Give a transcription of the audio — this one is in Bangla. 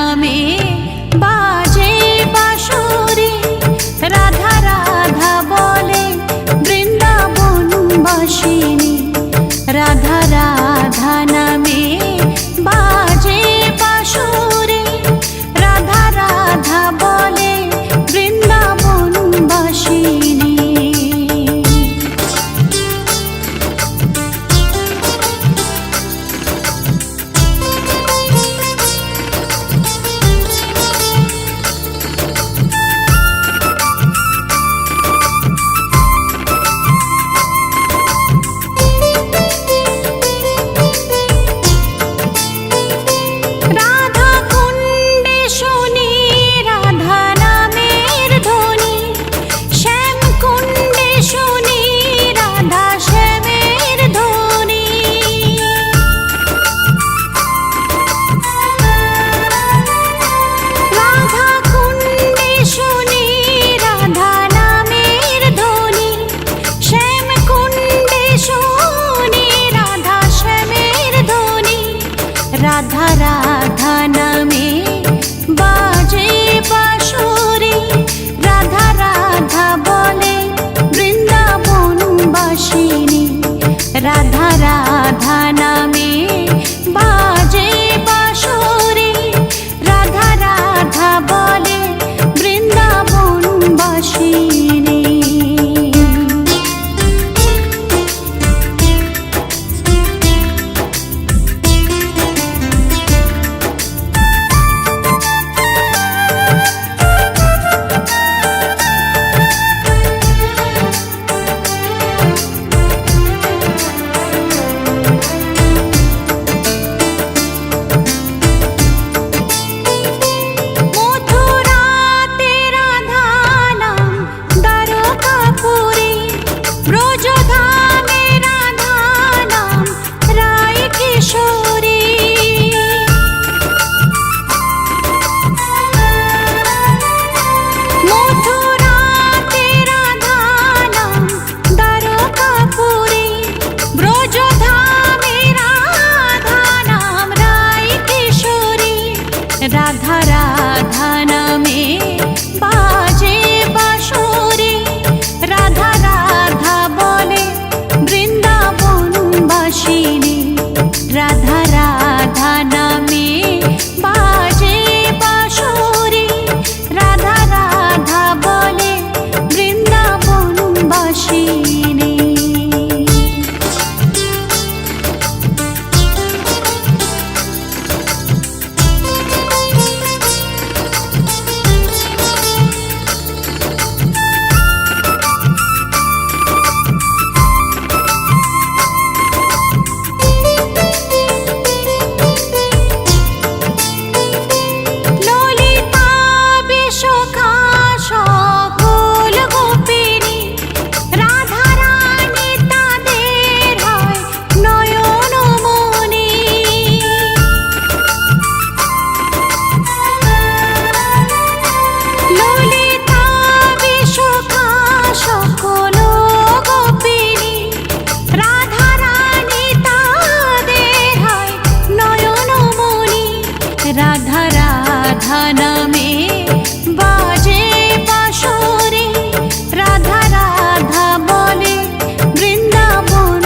নামে রাধা রাধা নামে 你。নামে বাজে বাসরে রাধা রাধা বলে বৃন্দাবন